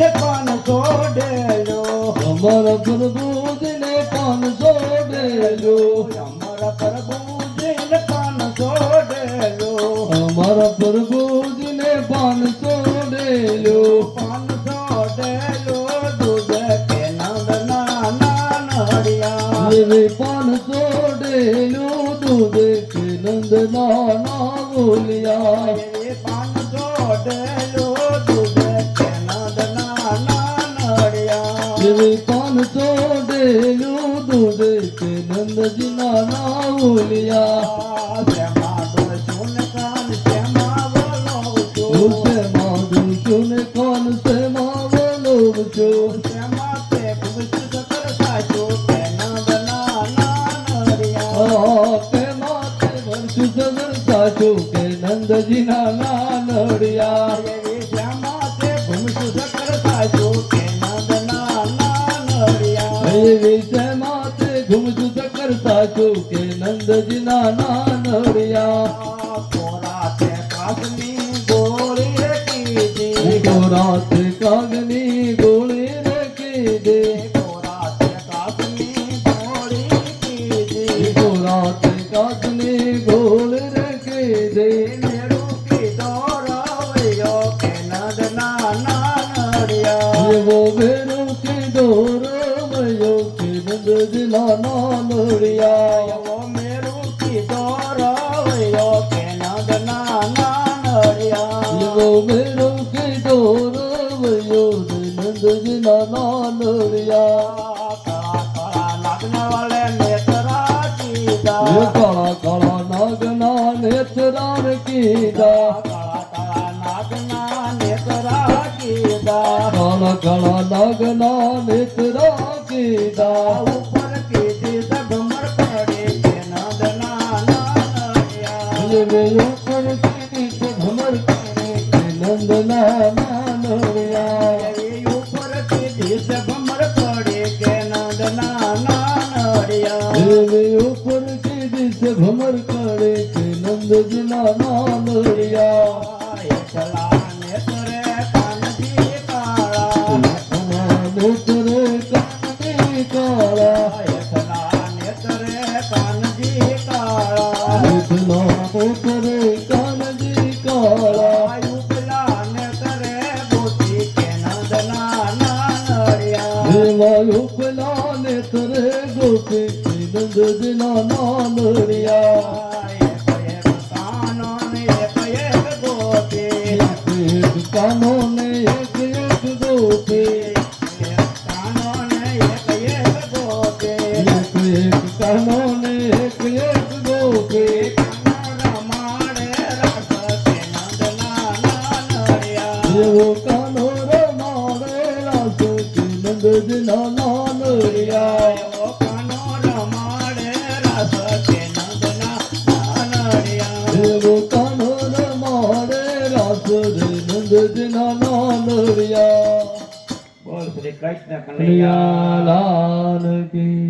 પ્રભુજીને પાન છોડેલો અમારા પ્રભુજીને પાન છોડેલો અમારા પ્રભુજીને પાન છોડેલો અમારા પ્રભુજીને પાન છોડેલો પાન છોડેલો દૂધ કે નંદના નાનડિયા એવે પાન છોડેલો દૂધ કે ના બોલ્યા. પાન છોડેલો દૂધ કે નંદજીના ના બોલ્યા શ્યામા દર્શન કાન શ્યામા બોલો છું માધુ સુન કોન સે માવલો છો શ્યામા તે ભૂષ સકર સાચો કે નંદના નાનડિયા આપે માતે વર્ષ સગર સાચો કે નંદજીના નાનડિયા એ શ્યામા તે ભૂષ સકર નાનડિયા એ વિષય માતે કરતા સાચો કે નાનડિયા તે કાસની ગોળી કીધી ગોરાત કાગની ગોળી દે કાસની ગોળી કીધી ગોરાત કાગની નંદજીના નાનડિયા એવો મેરું કીધો રવૈયો કે નંદના નાનડિયા એવો વેરો કે દોરવયો ને નંદજીના નાનડિયા કાળા કાળા લગ્ન વાલે નેતરા કીધા કાળા કાળા નાગના કીધા નાગના નેતરા કીધા નાગના નેત્રા કીધા ઉપર કીધી એવે ઉપર છે ભમર કરે નંદના નાનડિયા એવી ઉપર કીધી સગમર પડે કે નંદના નાનડિયા એવે ઉપર છે ભમર કરે કે નંદજીના નાનડિયા ગોપી કે નંદજીના નાનડિયા એક એક કાનો ને એક એક ગોપી એક એક કાનો ને એક એક ગોપી એક કાનો રમાડે રાસ કે નંદના નાનડિયા એવો નાનડિયા એવો કાનો રમાડે રાસ રે નંદજીના નાનડિયા બોલ કૃષ્ણ કનૈયા કી.